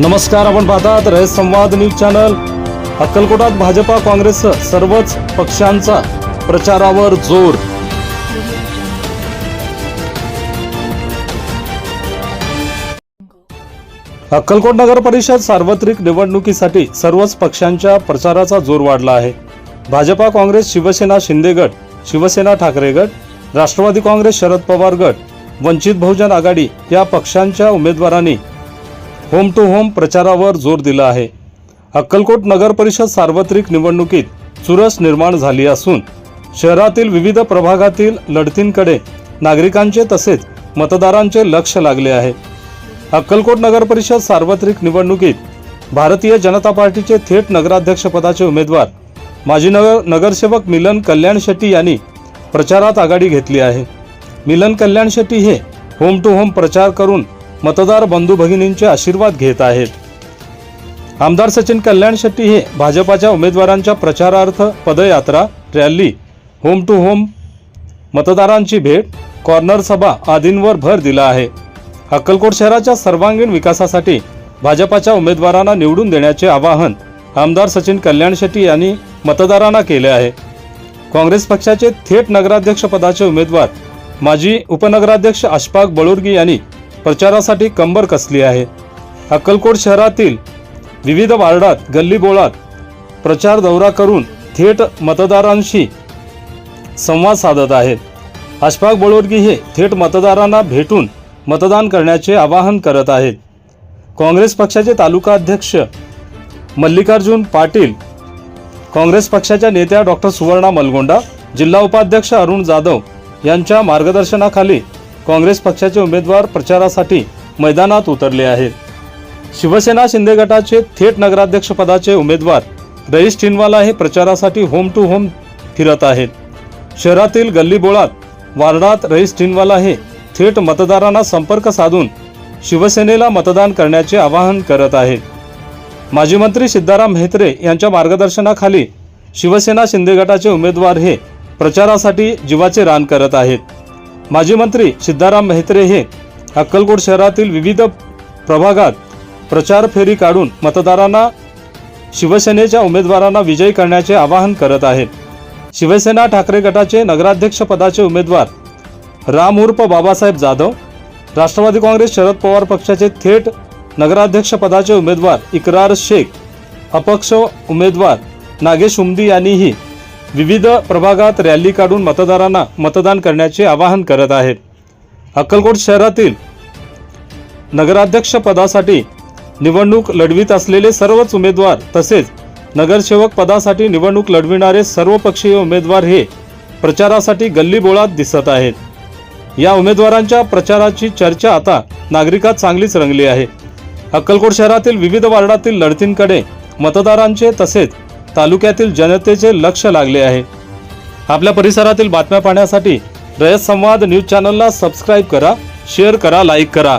नमस्कार आपण पाहतात रयत संवाद न्यूज चॅनल. अक्कलकोटात भाजपा काँग्रेस सर्वच पक्षांचा प्रचारावर जोर. अक्कलकोट नगर परिषद सार्वत्रिक निवडणुकीसाठी सर्वच पक्षांच्या प्रचाराचा जोर वाढला आहे. भाजपा काँग्रेस शिवसेना शिंदे गट शिवसेना ठाकरे गट राष्ट्रवादी काँग्रेस शरद पवार गट वंचित बहुजन आघाडी या पक्षांच्या उमेदवारांनी होम टू होम प्रचारावर जोर दिला आहे. अक्कलकोट नगर परिषद सार्वत्रिक निवडणुकीत चुरस निर्माण झाली असून शहरातील विविध प्रभागातील लढतींकडे नागरिकांचे तसेच मतदारांचे लक्ष लागले आहे. अक्कलकोट नगर परिषद सार्वत्रिक निवडणुकीत भारतीय जनता पार्टीचे थेट नगराध्यक्षपदाचे उमेदवार माजी नगर नगरसेवक मिलन कल्याण शेट्टी यांनी प्रचारात आघाडी घेतली आहे. मिलन कल्याण शेट्टी हे होम टू होम प्रचार करून मतदार बंधू भगिनींचे आशीर्वाद घेत आहेत. आमदार सचिन कल्याण शेट्टी हे भाजपाच्या उमेदवारांच्या प्रचारार्थ पदयात्रा रॅली होम टू होम मतदारांची भेट कॉर्नर सभा आदींवर भर दिला आहे. अक्कलकोट शहराच्या सर्वांगीण विकासासाठी भाजपाच्या उमेदवारांना निवडून देण्याचे आवाहन आमदार सचिन कल्याण शेट्टी यांनी मतदारांना केले आहे. काँग्रेस पक्षाचे थेट नगराध्यक्षपदाचे उमेदवार माजी उपनगराध्यक्ष अशफाक बळुर्गी यांनी प्रचारासाठी कंबर कसली आहे. अक्कलकोट शहरातील विविध वार्डात गल्लीबोळात प्रचार दौरा करून थेट मतदारांशी संवाद साधत आहेत. अशफाक बळुर्गी हे थेट मतदारांना भेटून मतदान करण्याचे आवाहन करत आहेत. काँग्रेस पक्षाचे तालुका अध्यक्ष मल्लिकार्जुन पाटील काँग्रेस पक्षाच्या नेत्या डॉक्टर सुवर्णा मलगोंडा जिल्हा उपाध्यक्ष अरुण जाधव यांच्या मार्गदर्शनाखाली काँग्रेस पक्षाचे उमेदवार प्रचारासाठी मैदानात उतरले आहेत. शिवसेना शिंदे गटाचे थेट नगराध्यक्षपदाचे उमेदवार रईस चिनवाला हे प्रचारासाठी होम टू होम फिरत आहेत. शहरातील गल्लीबोळात वार्डात रईस टिनवाला हे थेट मतदारांना संपर्क साधून शिवसेनेला मतदान करण्याचे आवाहन करत आहे. माजी मंत्री सिद्धाराम म्हेत्रे यांच्या मार्गदर्शनाखाली शिवसेना शिंदे गटाचे उमेदवार हे प्रचारासाठी जीवाचे रान करत आहेत. माजी मंत्री सिद्धाराम म्हेत्रे हे अक्कलकोट शहरातील विविध प्रभागात प्रचार फेरी काढून मतदारांना शिवसेनेच्या उमेदवारांना विजयी करण्याचे आवाहन करत आहेत. शिवसेना ठाकरे गटाचे नगराध्यक्षपदाचे उमेदवार राम उर्फ बाबासाहेब जाधव. राष्ट्रवादी काँग्रेस शरद पवार पक्षाचे थेट नगराध्यक्षपदाचे उमेदवार इकरार शेख अपक्ष उमेदवार नागेश उमदी यांनीही विविध प्रभागात रॅली काढून मतदारांना मतदान करण्याचे आवाहन करत आहेत. अक्कलकोट शहरातील नगराध्यक्षपदासाठी निवडणूक लढवित असलेले सर्वच उमेदवार तसेच नगरसेवक पदासाठी निवडणूक लढविणारे सर्वपक्षीय उमेदवार हे प्रचारासाठी गल्लीबोळात दिसत आहेत. या उमेदवारांच्या प्रचाराची चर्चा आता नागरिकात चांगलीच रंगली आहे. अक्कलकोट शहरातील विविध वार्डातील लढतींकडे मतदारांचे तसेच तालुक्यातील जनतेचे लक्ष लागले आहे. आपल्या परिसरातील बातम्या पाहण्यासाठी रयत संवाद न्यूज चॅनलला सबस्क्राईब करा शेअर करा लाईक करा.